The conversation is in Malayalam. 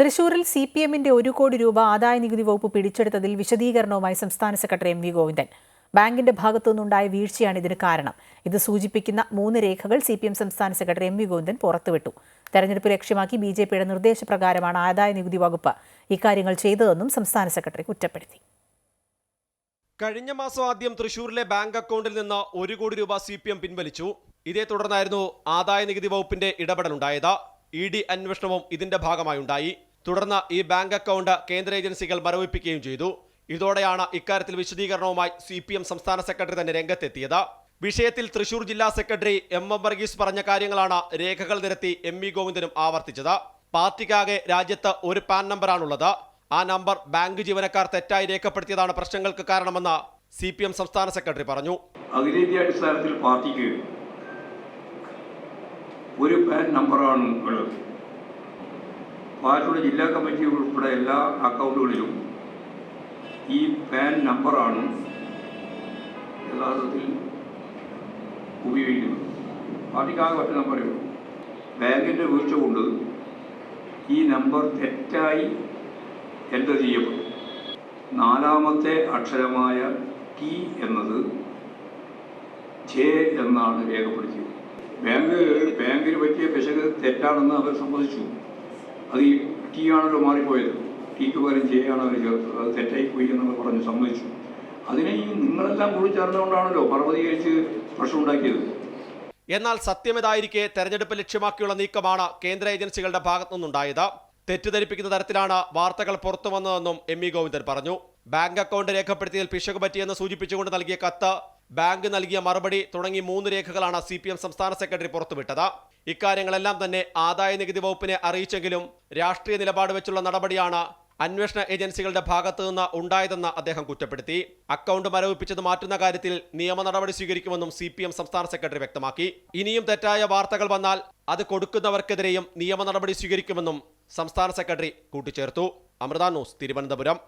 തൃശൂരിൽ സി പി എമ്മിന്റെ ഒരു കോടി രൂപ ആദായ നികുതി വകുപ്പ് പിടിച്ചെടുത്തതിൽ വിശദീകരണവുമായി സംസ്ഥാന സെക്രട്ടറി എം വി ഗോവിന്ദൻ. ബാങ്കിന്റെ ഭാഗത്തുനിന്നുണ്ടായ വീഴ്ചയാണ് ഇതിന് കാരണം. ഇത് സൂചിപ്പിക്കുന്ന മൂന്ന് രേഖകൾ സി പി എം സംസ്ഥാന സെക്രട്ടറി എം വി ഗോവിന്ദൻ പുറത്തുവിട്ടു. തെരഞ്ഞെടുപ്പ് ലക്ഷ്യമാക്കി ബി ജെ പിയുടെ നിർദ്ദേശപ്രകാരമാണ് ആദായ നികുതി വകുപ്പ് ഇക്കാര്യങ്ങൾ ചെയ്തതെന്നും സംസ്ഥാന സെക്രട്ടറി കുറ്റപ്പെടുത്തി. കഴിഞ്ഞ മാസം ആദ്യം തൃശൂരിലെ ബാങ്ക് അക്കൗണ്ടിൽ നിന്ന് ഒരു കോടി രൂപ സി പി എം പിൻവലിച്ചു. ഇതേ തുടർന്നായിരുന്നു ആദായ നികുതി വകുപ്പിന്റെ ഇടപെടൽ ഇടപെടലുണ്ടായത്. ഇ ഡി അന്വേഷണവും ഇതിന്റെ ഭാഗമായുണ്ടായി. തുടർന്ന് ഈ ബാങ്ക് അക്കൗണ്ട് കേന്ദ്ര ഏജൻസികൾ മരവിപ്പിക്കുകയും ചെയ്തു. ഇതോടെയാണ് ഇക്കാര്യത്തിൽ വിശദീകരണവുമായി സി പി എം സംസ്ഥാന സെക്രട്ടറി തന്നെ രംഗത്തെത്തിയത്. വിഷയത്തിൽ തൃശൂർ ജില്ലാ സെക്രട്ടറി എം എം വർഗീസ് പറഞ്ഞ കാര്യങ്ങളാണ് രേഖകൾ നിരത്തി എം ഇ ഗോവിന്ദനും ആവർത്തിച്ചത്. പാർട്ടിക്കാകെ രാജ്യത്ത് ഒരു പാൻ നമ്പറാണുള്ളത്. ആ നമ്പർ ബാങ്ക് ജീവനക്കാർ തെറ്റായി രേഖപ്പെടുത്തിയതാണ് പ്രശ്നങ്ങൾക്ക് കാരണമെന്ന് സി പി എം സംസ്ഥാന സെക്രട്ടറി പറഞ്ഞു. അഖിലേന്ത്യാ അടിസ്ഥാനത്തിൽ പാർട്ടിക്ക് ഒരു പാൻ നമ്പറാണ് ഉള്ളത്. പാലക്കാട് ജില്ലാ കമ്മിറ്റി ഉൾപ്പെടെ എല്ലാ അക്കൗണ്ടുകളിലും ഈ പാൻ നമ്പറാണ് യഥാർത്ഥത്തിൽ ഉപയോഗിക്കുന്നത്. പാർട്ടിക്കാകെ ഒറ്റ നമ്പറേ ഉള്ളൂ ബാങ്കിന്റെ വീഴ്ച കൊണ്ട് ഈ നമ്പർ തെറ്റായി എന്റർ ചെയ്യപ്പെട്ടു. നാലാമത്തെ അക്ഷരമായ ടി എന്നത് ജെ എന്നാണ് രേഖപ്പെടുത്തിയത്. ബാങ്ക് ബാങ്കിന് പറ്റിയ പിശക് തെറ്റാണെന്ന് അവർ സമ്മതിച്ചു. അത് ഈ ടി ആണല്ലോ മാറിപ്പോയത്. ടിക്ക് പകരം ജെ ആണ് അവർ ചേർത്തത്. അത് തെറ്റായി പോയി എന്നവർ പറഞ്ഞു സമ്മതിച്ചു. അതിനെ ഈ നിങ്ങളെല്ലാം കൂടി ചേർന്നുകൊണ്ടാണല്ലോ പർവതീകരിച്ച് പ്രശ്നമുണ്ടാക്കിയത് എന്നാൽ സത്യമിതായിരിക്കെ തെരഞ്ഞെടുപ്പ് ലക്ഷ്യമാക്കിയുള്ള നീക്കമാണ് കേന്ദ്ര ഏജൻസികളുടെ ഭാഗത്തു നിന്നുണ്ടായത് തെറ്റിദ്ധരിപ്പിക്കുന്ന തരത്തിലാണ് വാർത്തകൾ പുറത്തുവന്നതെന്നും എം ഇ ഗോവിന്ദൻ പറഞ്ഞു. ബാങ്ക് അക്കൗണ്ട് രേഖപ്പെടുത്തിയതിൽ പിശക് പറ്റിയെന്ന് സൂചിപ്പിച്ചുകൊണ്ട് നൽകിയ കത്ത് ബാങ്ക് നൽകിയ മറുപടി തുടങ്ങി മൂന്ന് രേഖകളാണ് സി പി എം സംസ്ഥാന സെക്രട്ടറി പുറത്തുവിട്ടത്. ഇക്കാര്യങ്ങളെല്ലാം തന്നെ ആദായ നികുതി വകുപ്പിനെ അറിയിച്ചെങ്കിലും രാഷ്ട്രീയ നിലപാട് വെച്ചുള്ള നടപടിയാണ് അന്വേഷണ ഏജൻസികളുടെ ഭാഗത്തു നിന്ന് ഉണ്ടായതെന്ന് അദ്ദേഹം കുറ്റപ്പെടുത്തി. അക്കൗണ്ട് മരവിപ്പിച്ചത് മാറ്റുന്ന കാര്യത്തിൽ നിയമ നടപടി സ്വീകരിക്കുമെന്നും സി പി എം സംസ്ഥാന സെക്രട്ടറി വ്യക്തമാക്കി. ഇനിയും തെറ്റായ വാർത്തകൾ വന്നാൽ അത് കൊടുക്കുന്നവർക്കെതിരെയും നിയമ നടപടി സ്വീകരിക്കുമെന്നും സംസ്ഥാന സെക്രട്ടറി കൂട്ടിച്ചേർത്തു. അമൃത ന്യൂസ് തിരുവനന്തപുരം.